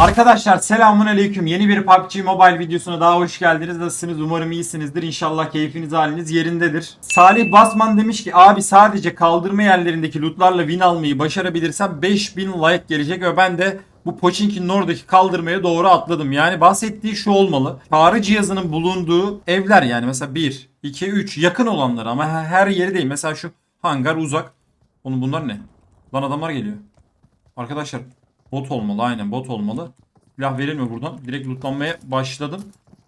Arkadaşlar selamun aleyküm. Yeni bir PUBG Mobile videosuna daha hoş geldiniz. Nasılsınız? Umarım iyisinizdir. İnşallah keyfiniz haliniz yerindedir. Salih Basman demiş ki abi sadece kaldırma yerlerindeki lootlarla win almayı başarabilirsem 5000 like gelecek ve ben de bu Pochinki'nin oradaki kaldırmaya doğru atladım. Yani bahsettiği şu olmalı. Çağrı cihazının bulunduğu evler yani mesela 1, 2, 3 yakın olanları ama her yeri değil. Mesela şu hangar uzak. Onun bunlar ne? Lan adamlar geliyor. Arkadaşlar bot olmalı aynen bot olmalı. Silah verilmiyor buradan. Direkt lootlanmaya başladım.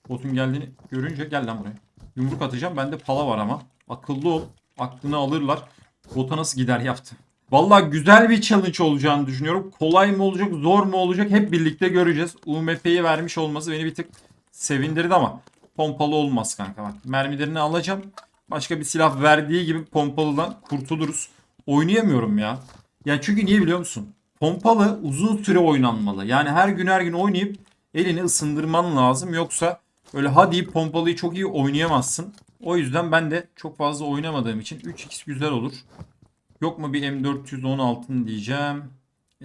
Botun geldiğini görünce gel lan buraya. Yumruk atacağım. Bende pala var ama. Akıllı ol. Aklını alırlar. Bota nasıl gider yaptı. Vallahi güzel bir challenge olacağını düşünüyorum. Kolay mı olacak, zor mu olacak hep birlikte göreceğiz. UMP'yi vermiş olması beni bir tık sevindirdi ama pompalı olmaz kanka bak. Mermilerini alacağım. Başka bir silah verdiği gibi pompalıdan kurtuluruz. Oynayamıyorum ya. Ya çünkü niye biliyor musun? Pompalı uzun süre oynanmalı. Yani her gün her gün oynayıp elini ısındırman lazım. Yoksa öyle hadi pompalıyı çok iyi oynayamazsın. O yüzden ben de çok fazla oynamadığım için 3x güzel olur. Yok mu bir M416 diyeceğim.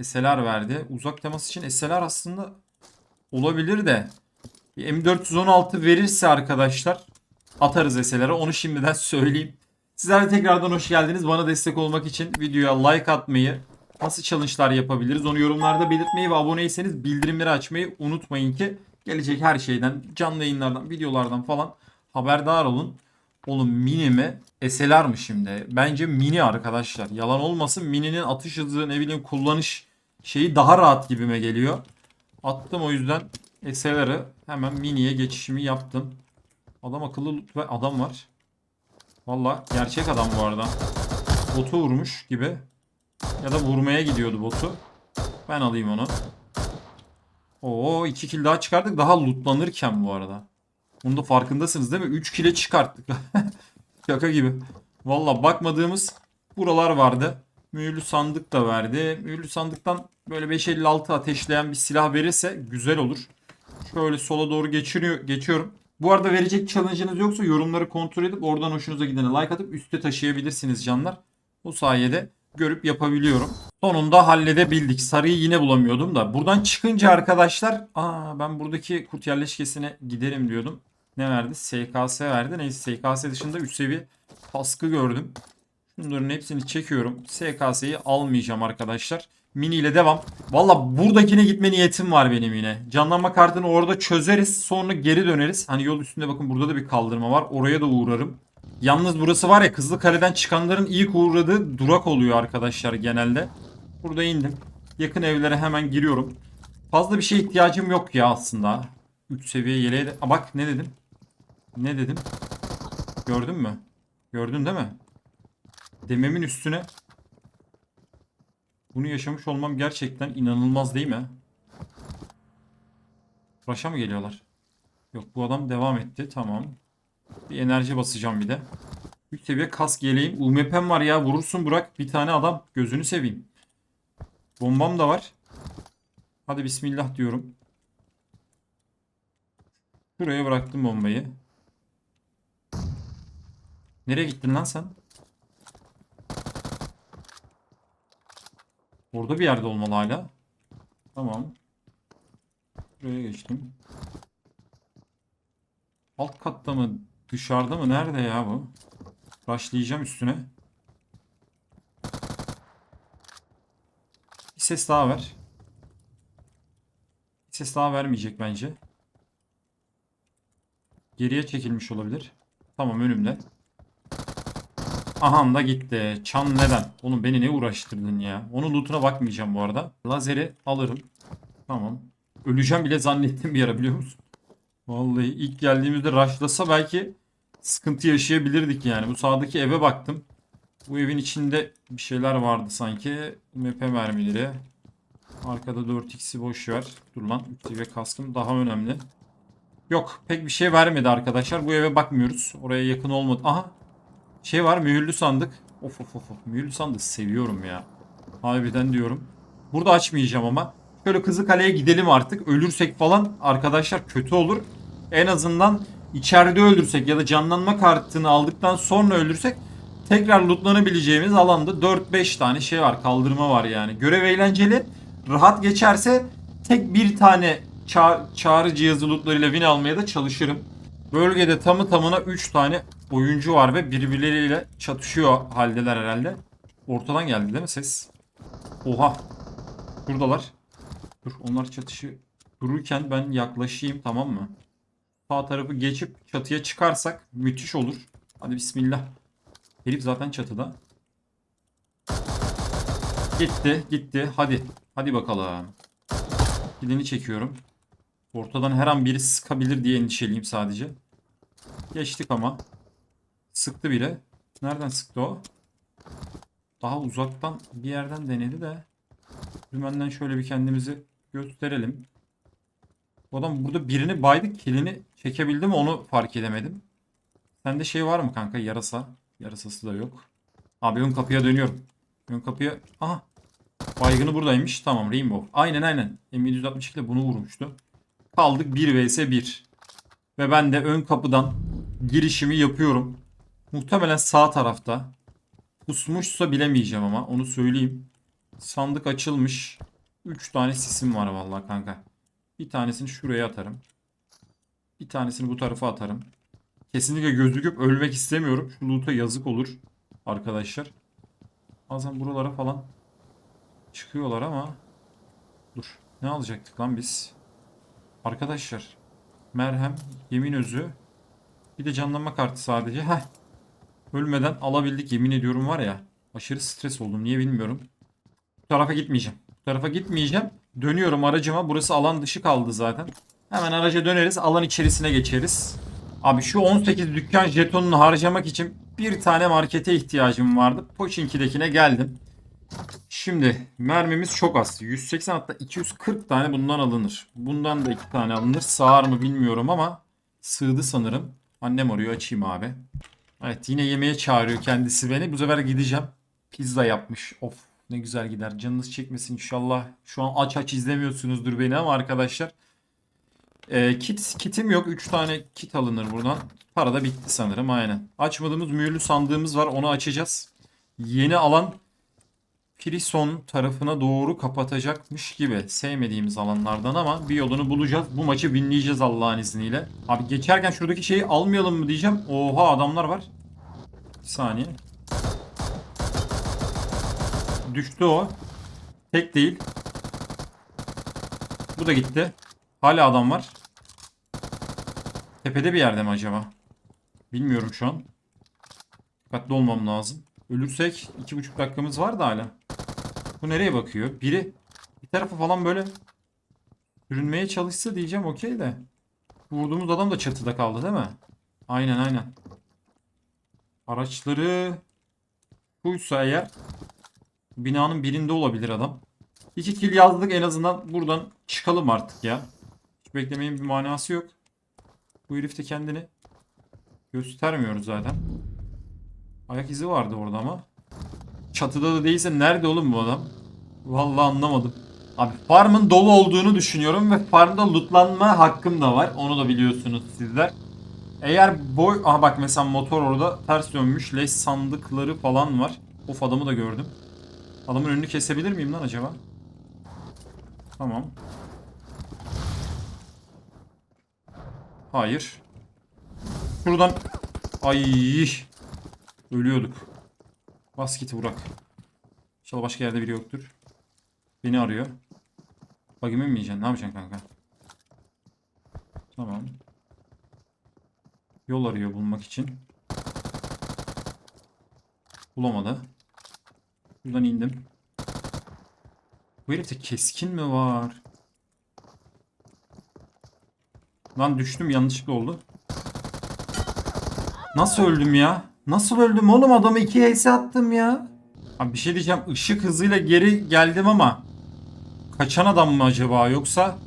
SLR verdi. Uzak temas için SLR aslında olabilir de. Bir M416 verirse arkadaşlar atarız SLR'e. Onu şimdiden söyleyeyim. Sizler de tekrardan hoş geldiniz. Bana destek olmak için videoya like atmayı, nasıl challenge'lar yapabiliriz onu yorumlarda belirtmeyi ve aboneyseniz bildirimleri açmayı unutmayın ki gelecek her şeyden, canlı yayınlardan, videolardan falan haberdar olun. Oğlum mini mi? SLR mı şimdi? Bence mini arkadaşlar. Yalan olmasın mini'nin atış hızı ne bileyim kullanış şeyi daha rahat gibime geliyor. Attım o yüzden SLR'ı hemen mini'ye geçişimi yaptım. Adam akıllı ve adam var. Valla gerçek adam bu arada. Botu vurmuş gibi. Ya da vurmaya gidiyordu botu. Ben alayım onu. Oo 2 kill daha çıkardık. Daha lootlanırken bu arada. Bunu da farkındasınız değil mi? 3 kill'e çıkarttık. Şaka gibi. Valla bakmadığımız buralar vardı. Mühürlü sandık da verdi. Mühürlü sandıktan böyle 556 ateşleyen bir silah verirse güzel olur. Şöyle sola doğru geçiriyor, geçiyorum. Bu arada verecek challenge'ınız yoksa yorumları kontrol edip oradan hoşunuza gidene like atıp üste taşıyabilirsiniz canlar. Bu sayede görüp yapabiliyorum. Sonunda halledebildik. Sarıyı yine bulamıyordum da. Buradan çıkınca arkadaşlar aa ben buradaki kurt yerleşkesine giderim diyordum. Ne verdi? SKS verdi. Neyse SKS dışında 3 seviye kaskı gördüm. Bunların hepsini çekiyorum. SKS'yi almayacağım arkadaşlar. Mini ile devam. Valla buradakine gitme niyetim var benim yine. Canlanma kartını orada çözeriz. Sonra geri döneriz. Hani yol üstünde bakın burada da bir kaldırma var. Oraya da uğrarım. Yalnız burası var ya Kızıl Kale'den çıkanların ilk uğradığı durak oluyor arkadaşlar genelde. Burada indim. Yakın evlere hemen giriyorum. Fazla bir şeye ihtiyacım yok ya aslında. 3 seviye yeleğe de... Aa, bak ne dedim? Ne dedim? Gördün mü? Gördün değil mi? Dememin üstüne bunu yaşamış olmam gerçekten inanılmaz değil mi? Raşa mı geliyorlar? Yok bu adam devam etti. Tamam. Bir enerji basacağım bir de. 3 seviye kask yeleğim. UMP'm var ya. Vurursun Burak. Bir tane adam. Gözünü seveyim. Bombam da var. Hadi bismillah diyorum. Şuraya bıraktım bombayı. Nereye gittin lan sen? Orada bir yerde olmalı hala. Tamam. Buraya geçtim. Alt katta mı? Dışarıda mı? Nerede ya bu? Başlayacağım üstüne. Bir ses daha ver. Bir ses daha vermeyecek bence. Geriye çekilmiş olabilir. Tamam önümde. Aha da gitti. Çan neden? Oğlum beni ne uğraştırdın ya? Onun lootuna bakmayacağım bu arada. Lazeri alırım. Tamam. Öleceğim bile zannettim bir ara biliyor musun? Vallahi ilk geldiğimizde rushlasa belki sıkıntı yaşayabilirdik yani. Bu sağdaki eve baktım. Bu evin içinde bir şeyler vardı sanki. MP mermileri. Arkada 4x'i boş ver. Dur lan. 3 seviye kaskım daha önemli. Yok pek bir şey vermedi arkadaşlar. Bu eve bakmıyoruz. Oraya yakın olmadı. Aha şey var mühürlü sandık. Of of of. Mühürlü sandık seviyorum ya. Harbiden diyorum. Burada açmayacağım ama. Şöyle Kızılkale'ye gidelim artık. Ölürsek falan arkadaşlar kötü olur. En azından içeride öldürsek ya da canlanma kartını aldıktan sonra öldürsek tekrar lootlanabileceğimiz alanda 4-5 tane şey var. Kaldırma var yani. Görev eğlenceli. Rahat geçerse tek bir tane ça- çağrı cihazı lootlarıyla win almaya da çalışırım. Bölgede tamı tamına 3 tane oyuncu var ve birbirleriyle çatışıyor haldeler herhalde. Ortadan geldi değil mi ses? Oha. Buradalar. Dur onlar çatışı dururken ben yaklaşayım tamam mı? Sağ tarafı geçip çatıya çıkarsak müthiş olur. Hadi bismillah. Herif zaten çatıda. Gitti gitti hadi. Hadi bakalım. Gideni çekiyorum. Ortadan her an biri sıkabilir diye endişeliyim sadece. Geçtik ama. Sıktı bile. Nereden sıktı o? Daha uzaktan bir yerden denedi de. Dümenden şöyle bir kendimizi gösterelim. Bu adam burada birini baydı. Kilini çekebildi mi onu fark edemedim. Sende şey var mı kanka? Yarasa. Yarasası da yok. Abi ön kapıya dönüyorum. Ön kapıya... Aha. Baygını buradaymış. Tamam Rainbow. Aynen aynen. M762 ile bunu vurmuştu. Kaldık 1 vs 1. Ve ben de ön kapıdan girişimi yapıyorum. Muhtemelen sağ tarafta. Pusmuşsa bilemeyeceğim ama onu söyleyeyim. Sandık açılmış. 3 tane sisim var vallahi kanka. Bir tanesini şuraya atarım. Bir tanesini bu tarafa atarım. Kesinlikle gözüküp ölmek istemiyorum. Şu loot'a yazık olur arkadaşlar. Bazen buralara falan çıkıyorlar ama dur. Ne alacaktık lan biz? Arkadaşlar merhem, yemin özü bir de canlanma kartı sadece. Heh. Ölmeden alabildik yemin ediyorum var ya. Aşırı stres oldum. Niye bilmiyorum. Bu tarafa gitmeyeceğim. Bu tarafa gitmeyeceğim. Dönüyorum aracıma. Burası alan dışı kaldı zaten. Hemen araca döneriz. Alan içerisine geçeriz. Abi şu 18 dükkan jetonunu harcamak için bir tane markete ihtiyacım vardı. Poçinki'dekine geldim. Şimdi mermimiz çok az. 180 hatta 240 tane bundan alınır. Bundan da 2 tane alınır. Sığar mı bilmiyorum ama sığdı sanırım. Annem arıyor açayım abi. Evet yine yemeğe çağırıyor kendisi beni. Bu sefer gideceğim. Pizza yapmış. Of ne güzel gider. Canınız çekmesin inşallah. Şu an aç aç izlemiyorsunuzdur beni ama arkadaşlar. Ee, kit kitim yok. 3 tane kit alınır buradan. Para da bitti sanırım aynen. Açmadığımız mühürlü sandığımız var. Onu açacağız. Yeni alan Prison tarafına doğru kapatacakmış gibi. Sevmediğimiz alanlardan ama bir yolunu bulacağız. Bu maçı winleyeceğiz Allah'ın izniyle. Abi geçerken şuradaki şeyi almayalım mı diyeceğim. Oha adamlar var. Bir saniye. Düştü o. Tek değil. Bu da gitti. Hala adam var. Tepede bir yerde mi acaba? Bilmiyorum şu an. Dikkatli olmam lazım. Ölürsek iki buçuk dakikamız var da hala. Bu nereye bakıyor? Biri bir tarafa falan böyle sürünmeye çalışsa diyeceğim okey de. Vurduğumuz adam da çatıda kaldı değil mi? Aynen aynen. Araçları buysa eğer binanın birinde olabilir adam. İki kill yazdık en azından buradan çıkalım artık ya. Hiç beklemeyin bir manası yok. Bu herif de kendini göstermiyor zaten. Ayak izi vardı orada ama. Çatıda da değilse nerede oğlum bu adam? Vallahi anlamadım. Abi farmın dolu olduğunu düşünüyorum ve farmda lootlanma hakkım da var. Onu da biliyorsunuz sizler. Eğer boy... Aha bak mesela motor orada ters dönmüş. Leş sandıkları falan var. Of adamı da gördüm. Adamın önünü kesebilir miyim lan acaba? Tamam. Hayır. Şuradan... Ay. Ölüyorduk. Bas git Burak. İnşallah başka yerde biri yoktur. Beni arıyor. Bagime mi? Ne yapacaksın kanka? Tamam. Yol arıyor bulmak için. Bulamadı. Buradan indim. Bu herifte keskin mi var? Lan düştüm yanlışlıkla oldu. Nasıl öldüm ya? Nasıl öldüm oğlum adamı iki HS attım ya. Abi bir şey diyeceğim ışık hızıyla geri geldim ama kaçan adam mı acaba yoksa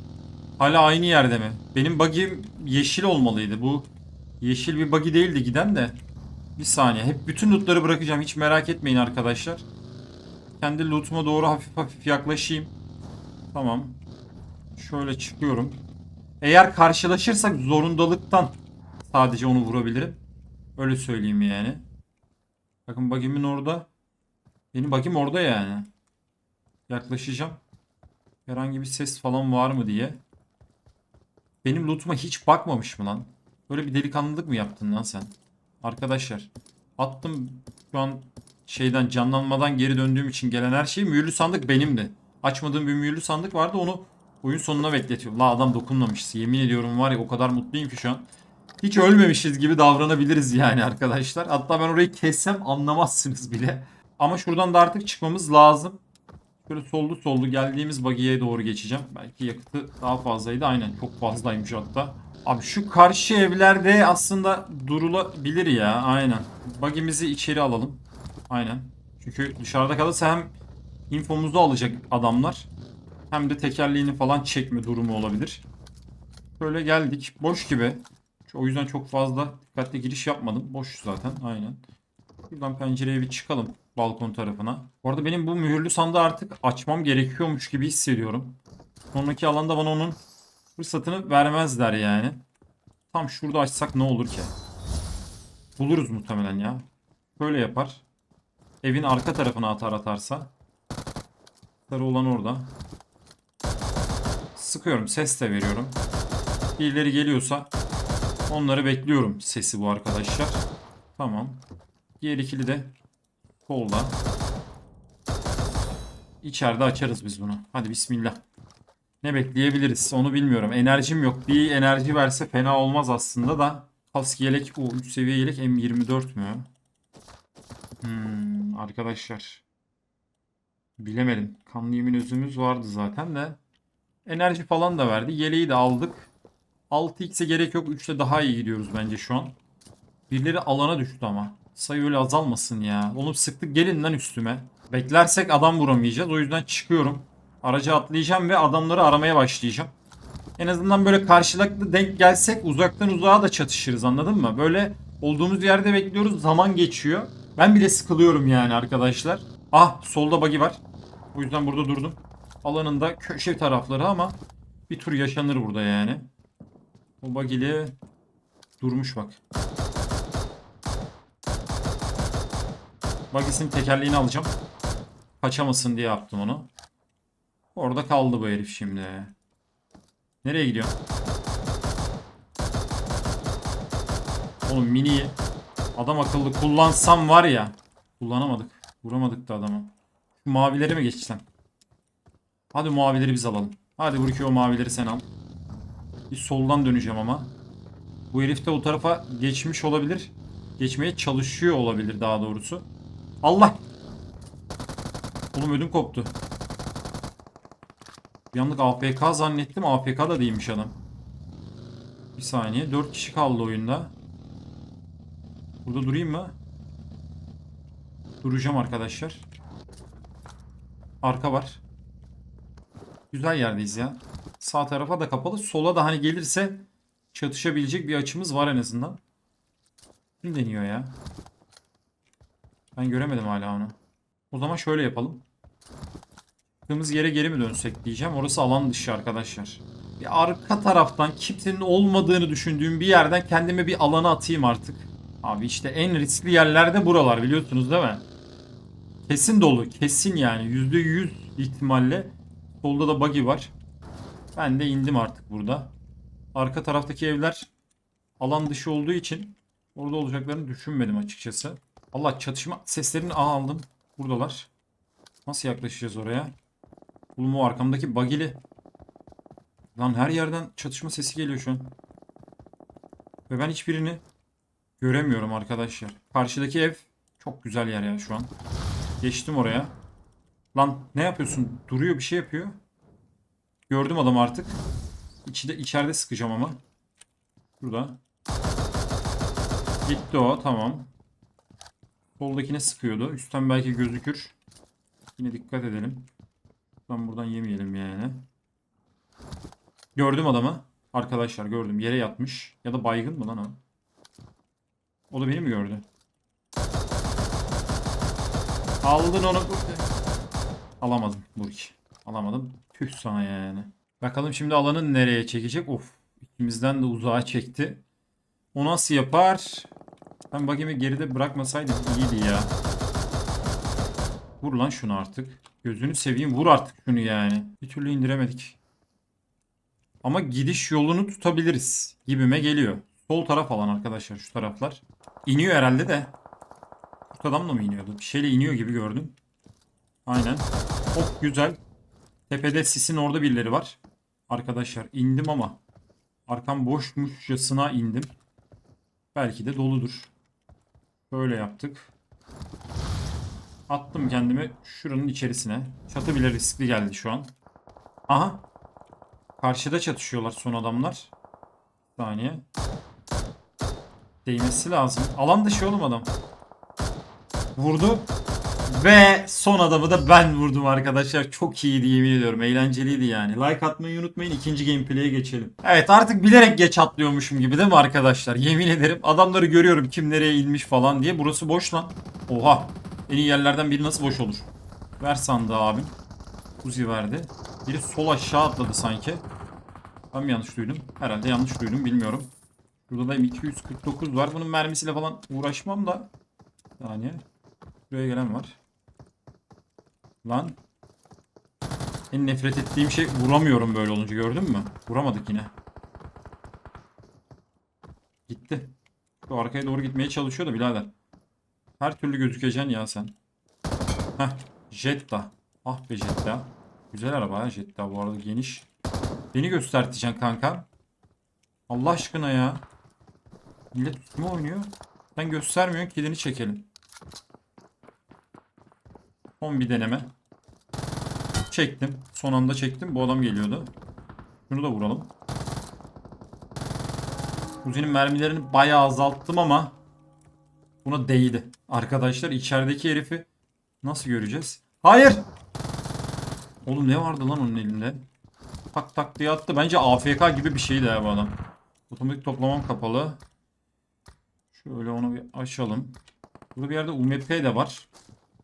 hala aynı yerde mi? Benim buggy'im yeşil olmalıydı bu yeşil bir buggy değildi giden de. Bir saniye hep bütün lootları bırakacağım hiç merak etmeyin arkadaşlar. Kendi lootuma doğru hafif hafif yaklaşayım. Tamam. Şöyle çıkıyorum. Eğer karşılaşırsak zorundalıktan sadece onu vurabilirim. Öyle söyleyeyim yani. Bakın bag'imin orada. Benim bag'im orada yani. Yaklaşacağım. Herhangi bir ses falan var mı diye. Benim lootuma hiç bakmamış mı lan? Böyle bir delikanlılık mı yaptın lan sen? Arkadaşlar attım şu an şeyden canlanmadan geri döndüğüm için gelen her şey mühürlü sandık benimdi. Açmadığım bir mühürlü sandık vardı onu oyun sonuna bekletiyorum. La adam dokunmamış. Yemin ediyorum var ya o kadar mutluyum ki şu an. Hiç ölmemişiz gibi davranabiliriz yani arkadaşlar. Hatta ben orayı kessem anlamazsınız bile. Ama şuradan da artık çıkmamız lazım. Böyle soldu soldu geldiğimiz bagiye doğru geçeceğim. Belki yakıtı daha fazlaydı. Aynen çok fazlaymış hatta. Abi şu karşı evlerde aslında durulabilir ya. Aynen. Bagimizi içeri alalım. Aynen. Çünkü dışarıda kalırsa hem infomuzu alacak adamlar hem de tekerleğini falan çekme durumu olabilir. Böyle geldik. Boş gibi. O yüzden çok fazla dikkatli giriş yapmadım. Boş zaten. Aynen. Buradan pencereye bir çıkalım. Balkon tarafına. Bu arada benim bu mühürlü sandığı artık açmam gerekiyormuş gibi hissediyorum. Sonraki alanda bana onun fırsatını vermezler yani. Tam şurada açsak ne olur ki? Buluruz muhtemelen ya. Böyle yapar. Evin arka tarafına atar atarsa. Sarı olan orada. Sıkıyorum. Ses de veriyorum. Birileri geliyorsa onları bekliyorum sesi bu arkadaşlar. Tamam. Diğer ikili de solda. İçeride açarız biz bunu. Hadi bismillah. Ne bekleyebiliriz onu bilmiyorum. Enerjim yok. Bir enerji verse fena olmaz aslında da. Kask yelek. O 3 seviye yelek M24 mü? Hmm, arkadaşlar. Bilemedim. Kanlı yemin özümüz vardı zaten de. Enerji falan da verdi. Yeleği de aldık. 6x'e gerek yok. 3'te daha iyi gidiyoruz bence şu an. Birileri alana düştü ama. Sayı öyle azalmasın ya. Oğlum sıktık gelin lan üstüme. Beklersek adam vuramayacağız. O yüzden çıkıyorum. Araca atlayacağım ve adamları aramaya başlayacağım. En azından böyle karşılıklı denk gelsek uzaktan uzağa da çatışırız anladın mı? Böyle olduğumuz yerde bekliyoruz zaman geçiyor. Ben bile sıkılıyorum yani arkadaşlar. Ah solda buggy var. O yüzden burada durdum. Alanında köşe tarafları ama bir tur yaşanır burada yani. O buggy'li durmuş bak. Buggy'sinin tekerleğini alacağım. Kaçamasın diye yaptım onu. Orada kaldı bu herif şimdi. Nereye gidiyor? Oğlum mini adam akıllı kullansam var ya. Kullanamadık. Vuramadık da adamı. Şu mavileri mi geçsem? Hadi mavileri biz alalım. Hadi Burki o mavileri sen al. Bir soldan döneceğim ama. Bu herif de o tarafa geçmiş olabilir. Geçmeye çalışıyor olabilir daha doğrusu. Allah! Oğlum ödüm koptu. Bir anlık AFK zannettim. AFK da değilmiş adam. Bir saniye. 4 kişi kaldı oyunda. Burada durayım mı? Duracağım arkadaşlar. Arka var. Güzel yerdeyiz ya. Sağ tarafa da kapalı. Sola da hani gelirse çatışabilecek bir açımız var en azından. Kim deniyor ya? Ben göremedim hala onu. O zaman şöyle yapalım. Çıktığımız yere geri mi dönsek diyeceğim. Orası alan dışı arkadaşlar. Bir arka taraftan kimsenin olmadığını düşündüğüm bir yerden kendime bir alana atayım artık. Abi işte en riskli yerlerde buralar biliyorsunuz değil mi? Kesin dolu. Kesin yani. %100 ihtimalle. Solda da buggy var. Ben de indim artık burada. Arka taraftaki evler alan dışı olduğu için orada olacaklarını düşünmedim açıkçası. Allah çatışma seslerini Aa, aldım. Buradalar. Nasıl yaklaşacağız oraya? Oğlum arkamdaki bagili. Lan her yerden çatışma sesi geliyor şu an. Ve ben hiçbirini göremiyorum arkadaşlar. Karşıdaki ev çok güzel yer ya şu an. Geçtim oraya. Lan ne yapıyorsun? Duruyor bir şey yapıyor. Gördüm adam artık. İçinde, içeride sıkacağım ama. Burada. Gitti o tamam. Soldakine sıkıyordu. Üstten belki gözükür. Yine dikkat edelim. Ben buradan yemeyelim yani. Gördüm adamı. Arkadaşlar gördüm. Yere yatmış. Ya da baygın mı lan o? O da beni mi gördü? Aldın onu. Alamadım Burki. Alamadım. Tüh sana yani. Bakalım şimdi alanı nereye çekecek? Of. İkimizden de uzağa çekti. O nasıl yapar? Ben bakayım geride bırakmasaydım iyiydi ya. Vur lan şunu artık. Gözünü seveyim vur artık şunu yani. Bir türlü indiremedik. Ama gidiş yolunu tutabiliriz gibime geliyor. Sol taraf alan arkadaşlar şu taraflar. İniyor herhalde de. Kurt adam da mı iniyordu? Bir şeyle iniyor gibi gördüm. Aynen. Çok güzel. Tepede sisin orada birileri var. Arkadaşlar indim ama arkam boşmuşçasına indim. Belki de doludur. Böyle yaptık. Attım kendimi şuranın içerisine. Çatı bile riskli geldi şu an. Aha. Karşıda çatışıyorlar son adamlar. Bir saniye. Değmesi lazım. Alan dışı oğlum adam. Vurdu. Ve son adamı da ben vurdum arkadaşlar. Çok iyiydi yemin ediyorum. Eğlenceliydi yani. Like atmayı unutmayın. İkinci gameplay'e geçelim. Evet artık bilerek geç atlıyormuşum gibi değil mi arkadaşlar? Yemin ederim. Adamları görüyorum kim nereye inmiş falan diye. Burası boş lan. Oha. En iyi yerlerden biri nasıl boş olur? Ver sandığı abim. Uzi verdi. Biri sol aşağı atladı sanki. Ben yanlış duydum? Herhalde yanlış duydum bilmiyorum. Burada da 249 var. Bunun mermisiyle falan uğraşmam da. Saniye. Buraya gelen var. Lan. En nefret ettiğim şey vuramıyorum böyle olunca gördün mü? Vuramadık yine. Gitti. Şu arkaya doğru gitmeye çalışıyor da birader. Her türlü gözükeceksin ya sen. Heh. Jetta. Ah be Jetta. Güzel araba ha Jetta bu arada geniş. Beni gösterteceksin kanka. Allah aşkına ya. Millet üstüme oynuyor. Sen göstermiyorsun kedini çekelim. Son bir deneme. Çektim. Son anda çektim. Bu adam geliyordu. Şunu da vuralım. Uzi'nin mermilerini bayağı azalttım ama buna değdi. Arkadaşlar içerideki herifi nasıl göreceğiz? Hayır! Oğlum ne vardı lan onun elinde? Tak tak diye attı. Bence AFK gibi bir şeydi ya bu adam. Otomatik toplamam kapalı. Şöyle onu bir açalım. Burada bir yerde UMP de var.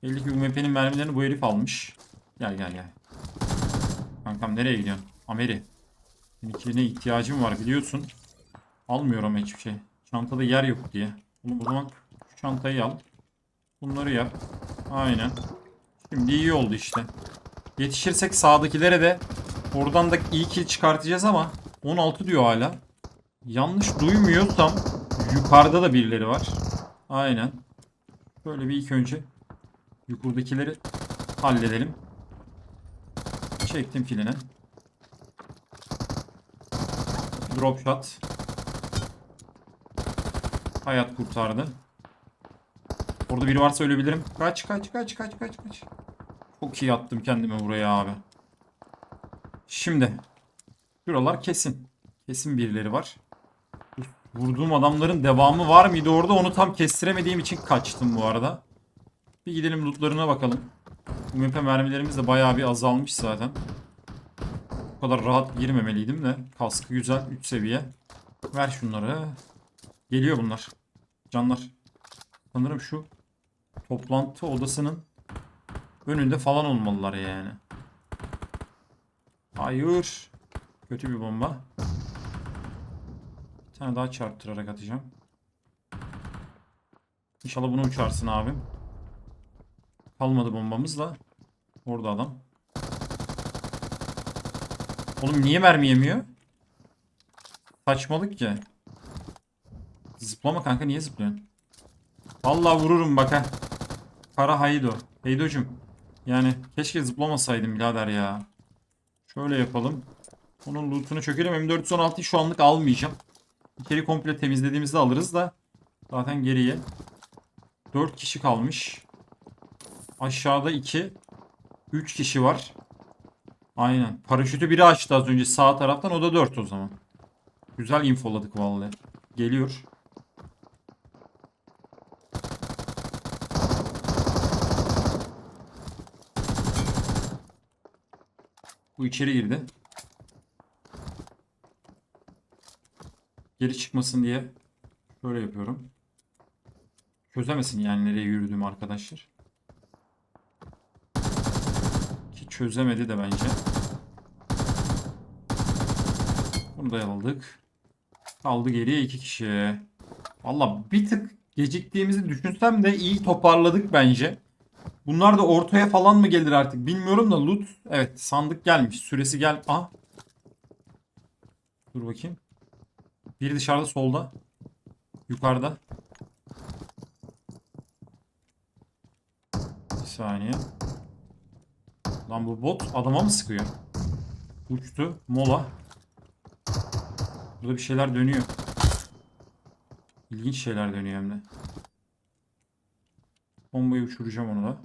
Belli ki UMP'nin mermilerini bu herif almış. Gel gel gel. Kankam nereye gidiyorsun? Ameri. Seninkiline ihtiyacım var biliyorsun. Almıyorum hiçbir şey. Çantada yer yok diye. Oğlum o zaman şu çantayı al. Bunları yap. Aynen. Şimdi iyi oldu işte. Yetişirsek sağdakilere de oradan da iyi kill çıkartacağız ama 16 diyor hala. Yanlış duymuyorsam yukarıda da birileri var. Aynen. Böyle bir ilk önce yukarıdakileri halledelim. Çektim kilini. Drop shot. Hayat kurtardı. Orada biri varsa ölebilirim. Kaç kaç kaç kaç kaç kaç. Çok iyi attım kendime buraya abi. Şimdi. Şuralar kesin. Kesin birileri var. Vurduğum adamların devamı var mıydı orada onu tam kestiremediğim için kaçtım bu arada. Bir gidelim lootlarına bakalım. UMP mermilerimiz de bayağı bir azalmış zaten. Bu kadar rahat girmemeliydim de. Kaskı güzel 3 seviye. Ver şunları. Geliyor bunlar. Canlar. Sanırım şu toplantı odasının önünde falan olmalılar yani. Hayır. Kötü bir bomba. Bir tane daha çarptırarak atacağım. İnşallah bunu uçarsın abim. Kalmadı bombamız da. Orada adam. Oğlum niye mermi yemiyor? Saçmalık ki. Zıplama kanka niye zıplıyorsun? Vallahi vururum bak ha. Kara Haydo. Haydo'cum. Yani keşke zıplamasaydım birader ya. Şöyle yapalım. Onun lootunu çökelim. M416'yı şu anlık almayacağım. İçeri komple temizlediğimizde alırız da. Zaten geriye. 4 kişi kalmış. Aşağıda 2. 3 kişi var. Aynen. Paraşütü biri açtı az önce sağ taraftan. O da 4 o zaman. Güzel infoladık vallahi. Geliyor. Bu içeri girdi. Geri çıkmasın diye şöyle yapıyorum. Çözemesin yani nereye yürüdüğümü arkadaşlar. Ki çözemedi de bence. Bunu da aldık. Kaldı geriye iki kişi. Valla bir tık geciktiğimizi düşünsem de iyi toparladık bence. Bunlar da ortaya falan mı gelir artık bilmiyorum da loot. Evet sandık gelmiş. Süresi gel. Aha. Dur bakayım. Biri dışarıda solda. Yukarıda. Bir saniye. Lan bu bot adama mı sıkıyor? Uçtu. Mola. Burada bir şeyler dönüyor. İlginç şeyler dönüyor hem de. Bombayı uçuracağım onu da.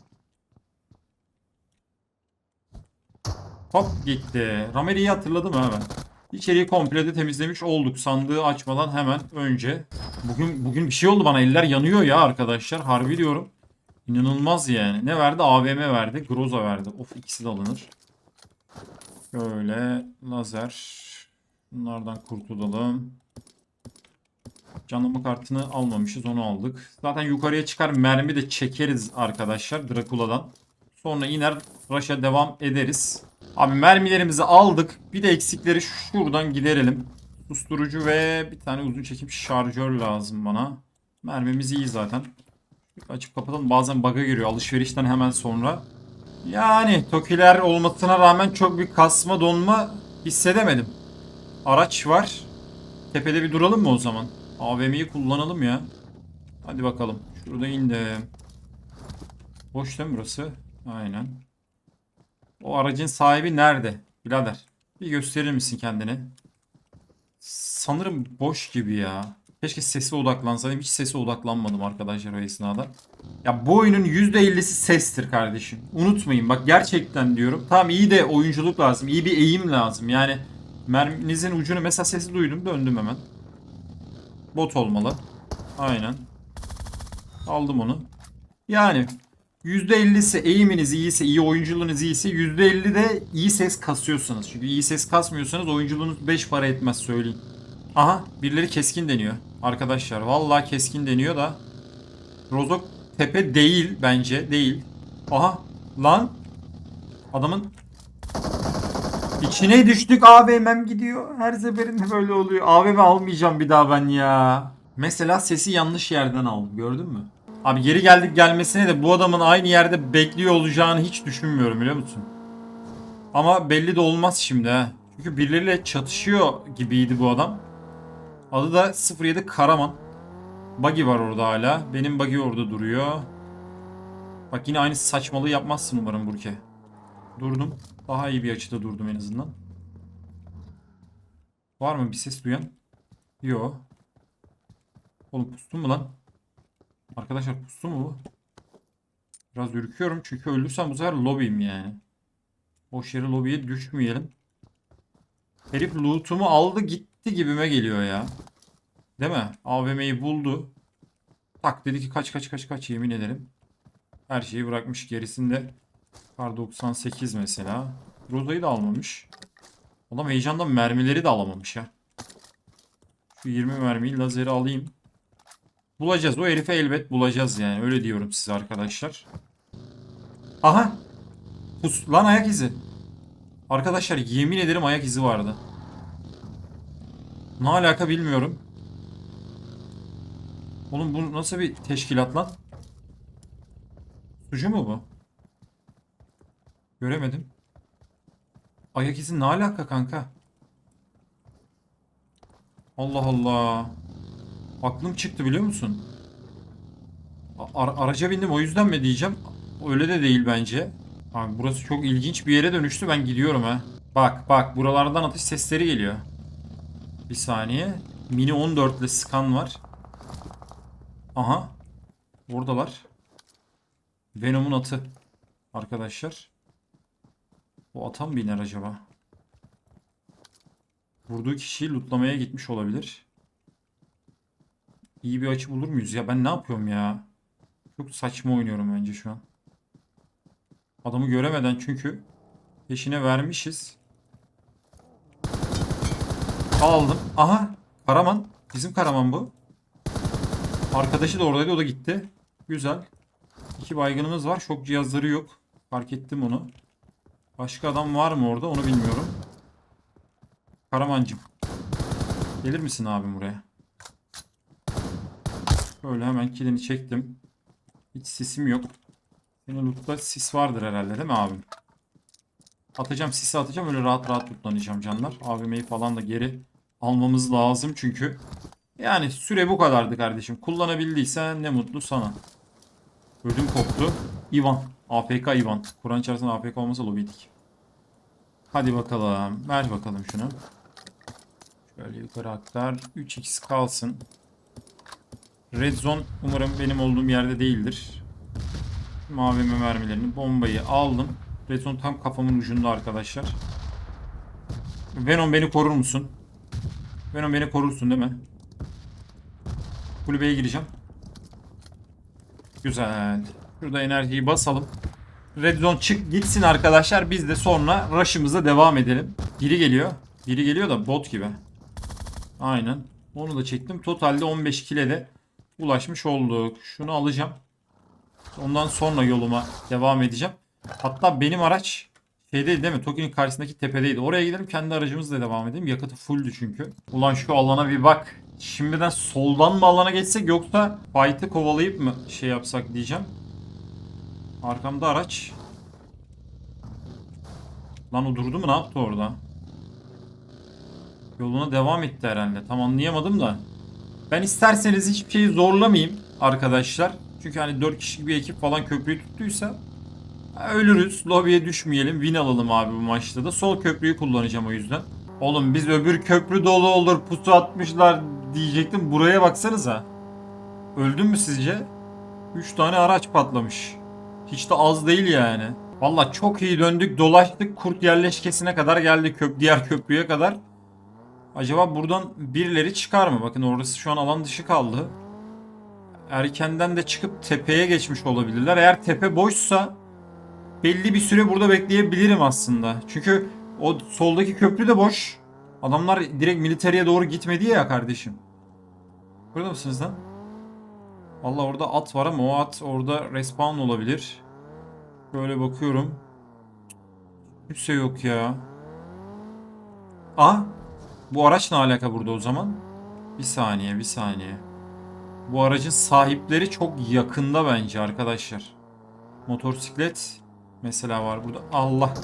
Hop gitti. Rameli'yi hatırladım ha ben. İçeriği komple de temizlemiş olduk. Sandığı açmadan hemen önce. Bugün bugün bir şey oldu bana. Eller yanıyor ya arkadaşlar. Harbi diyorum. İnanılmaz yani. Ne verdi? AVM verdi. Groza verdi. Of ikisi de alınır. Şöyle lazer. Bunlardan kurtulalım. Canlama kartını almamışız. Onu aldık. Zaten yukarıya çıkar mermi de çekeriz arkadaşlar. Drakula'dan. Sonra iner rush'a devam ederiz. Abi mermilerimizi aldık. Bir de eksikleri şuradan giderelim. Susturucu ve bir tane uzun çekim şarjör lazım bana. Mermimiz iyi zaten. Açıp kapatalım. Bazen bug'a giriyor alışverişten hemen sonra. Yani Tokiler olmasına rağmen çok bir kasma donma hissedemedim. Araç var. Tepede bir duralım mı o zaman? AVM'yi kullanalım ya. Hadi bakalım. Şurada indim. Boş değil mi burası? Aynen. O aracın sahibi nerede? Birader. Bir gösterir misin kendini? Sanırım boş gibi ya. Keşke sese odaklansaydım. Hiç sese odaklanmadım arkadaşlar o esnada. Ya bu oyunun %50'si sestir kardeşim. Unutmayın bak gerçekten diyorum. Tamam iyi de oyunculuk lazım. iyi bir eğim lazım. Yani merminizin ucunu mesela sesi duydum döndüm hemen. Bot olmalı. Aynen. Aldım onu. Yani %50'si eğiminiz iyiyse, iyi oyunculuğunuz iyiyse %50 de iyi ses kasıyorsunuz. Çünkü iyi ses kasmıyorsanız oyunculuğunuz 5 para etmez söyleyeyim. Aha birileri keskin deniyor. Arkadaşlar vallahi keskin deniyor da Rozok tepe değil bence değil. Aha lan adamın içine düştük AVM'm gidiyor. Her seferinde böyle oluyor. AVM almayacağım bir daha ben ya. Mesela sesi yanlış yerden aldım gördün mü? Abi geri geldik gelmesine de bu adamın aynı yerde bekliyor olacağını hiç düşünmüyorum biliyor musun? Ama belli de olmaz şimdi ha. Çünkü birileriyle çatışıyor gibiydi bu adam. Adı da 07 Karaman. Buggy var orada hala. Benim buggy orada duruyor. Bak yine aynı saçmalığı yapmazsın umarım Burke. Durdum. Daha iyi bir açıda durdum en azından. Var mı bir ses duyan? Yo. Oğlum pustun mu lan? Arkadaşlar pustu mu bu? Biraz ürküyorum çünkü ölürsem bu sefer lobby'im yani. Boş yere lobiye düşmeyelim. Herif loot'umu aldı gitti gibime geliyor ya. Değil mi? AVM'yi buldu. Tak dedi ki kaç kaç kaç kaç yemin ederim. Her şeyi bırakmış gerisinde. Kar 98 mesela. Roza'yı da almamış. Adam heyecandan mermileri de alamamış ya. Şu 20 mermiyi lazeri alayım. Bulacağız. O herife elbet bulacağız yani. Öyle diyorum size arkadaşlar. Aha. Pus lan ayak izi. Arkadaşlar yemin ederim ayak izi vardı. Ne alaka bilmiyorum. Oğlum bu nasıl bir teşkilat lan? Sucu mu bu? Göremedim. Ayak izi ne alaka kanka? Allah Allah. Aklım çıktı biliyor musun? A- ara- araca bindim o yüzden mi diyeceğim. Öyle de değil bence. Abi burası çok ilginç bir yere dönüştü. Ben gidiyorum ha. Bak bak buralardan atış sesleri geliyor. Bir saniye. Mini 14 ile scan var. Aha. Oradalar. Venom'un atı. Arkadaşlar. O ata mı biner acaba? Vurduğu kişiyi lootlamaya gitmiş olabilir. İyi bir açı bulur muyuz? Ya ben ne yapıyorum ya? Çok saçma oynuyorum bence şu an. Adamı göremeden çünkü peşine vermişiz. Aldım. Aha. Karaman. Bizim Karaman bu. Arkadaşı da oradaydı. O da gitti. Güzel. İki baygınımız var. Şok cihazları yok. Fark ettim onu. Başka adam var mı orada onu bilmiyorum. Karamancım. Gelir misin abim buraya? Böyle hemen kilini çektim. Hiç sesim yok. Yine lootta sis vardır herhalde değil mi abim? Atacağım sisi atacağım öyle rahat rahat lootlanacağım canlar. AVM'yi falan da geri almamız lazım çünkü. Yani süre bu kadardı kardeşim. Kullanabildiysen ne mutlu sana. Ödüm koptu. Ivan. AFK Ivan. Kur'an içerisinde AFK olmasa lobiydik. Hadi bakalım. Ver bakalım şunu. Şöyle yukarı aktar. 3x kalsın. Red zone umarım benim olduğum yerde değildir. Mavi mermilerini bombayı aldım. Red zone tam kafamın ucunda arkadaşlar. Venom beni korur musun? Venom beni korursun değil mi? Kulübeye gireceğim. Güzel. Şurada enerjiyi basalım. Red zone çık gitsin arkadaşlar. Biz de sonra rush'ımıza devam edelim. Biri geliyor. Biri geliyor da bot gibi. Aynen. Onu da çektim. Totalde 15 kile ulaşmış olduk. Şunu alacağım. Ondan sonra yoluma devam edeceğim. Hatta benim araç şeydeydi değil mi? Toki'nin karşısındaki tepedeydi. Oraya gidelim kendi aracımızla devam edelim. Yakıtı fulldü çünkü. Ulan şu alana bir bak. Şimdiden soldan mı alana geçsek yoksa fight'ı kovalayıp mı şey yapsak diyeceğim. Arkamda araç. Lan o durdu mu ne yaptı orada? Yoluna devam etti herhalde. Tam anlayamadım da. Ben isterseniz hiçbir şeyi zorlamayayım arkadaşlar. Çünkü hani 4 kişilik bir ekip falan köprüyü tuttuysa ölürüz. Lobiye düşmeyelim. Win alalım abi bu maçta da. Sol köprüyü kullanacağım o yüzden. Oğlum biz öbür köprü dolu olur pusu atmışlar diyecektim. Buraya baksanıza. Öldün mü sizce? 3 tane araç patlamış. Hiç de az değil yani. Valla çok iyi döndük dolaştık kurt yerleşkesine kadar geldik köp diğer köprüye kadar. Acaba buradan birileri çıkar mı? Bakın orası şu an alan dışı kaldı. Erkenden de çıkıp tepeye geçmiş olabilirler. Eğer tepe boşsa belli bir süre burada bekleyebilirim aslında. Çünkü o soldaki köprü de boş. Adamlar direkt militeriye doğru gitmedi ya kardeşim. Burada mısınız lan? Valla orada at var ama o at orada respawn olabilir. Böyle bakıyorum. Kimse yok ya. Ah! Bu araç ne alaka burada o zaman? Bir saniye, bir saniye. Bu aracın sahipleri çok yakında bence arkadaşlar. Motosiklet mesela var burada. Allah.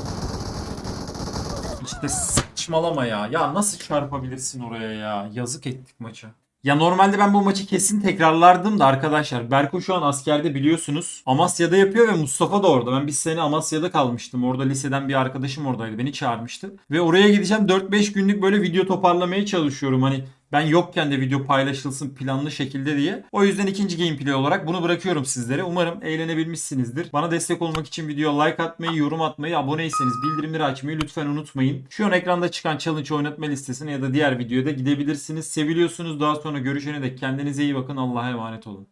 İşte saçmalama ya. Ya nasıl çarpabilirsin oraya ya? Yazık ettik maça. Ya normalde ben bu maçı kesin tekrarlardım da arkadaşlar. Berko şu an askerde biliyorsunuz. Amasya'da yapıyor ve Mustafa da orada. Ben bir sene Amasya'da kalmıştım. Orada liseden bir arkadaşım oradaydı. Beni çağırmıştı. Ve oraya gideceğim 4-5 günlük böyle video toparlamaya çalışıyorum. Hani ben yokken de video paylaşılsın planlı şekilde diye. O yüzden ikinci gameplay olarak bunu bırakıyorum sizlere. Umarım eğlenebilmişsinizdir. Bana destek olmak için videoya like atmayı, yorum atmayı, aboneyseniz bildirimleri açmayı lütfen unutmayın. Şu an ekranda çıkan challenge oynatma listesine ya da diğer videoda gidebilirsiniz. Seviliyorsunuz. Daha sonra görüşene dek kendinize iyi bakın. Allah'a emanet olun.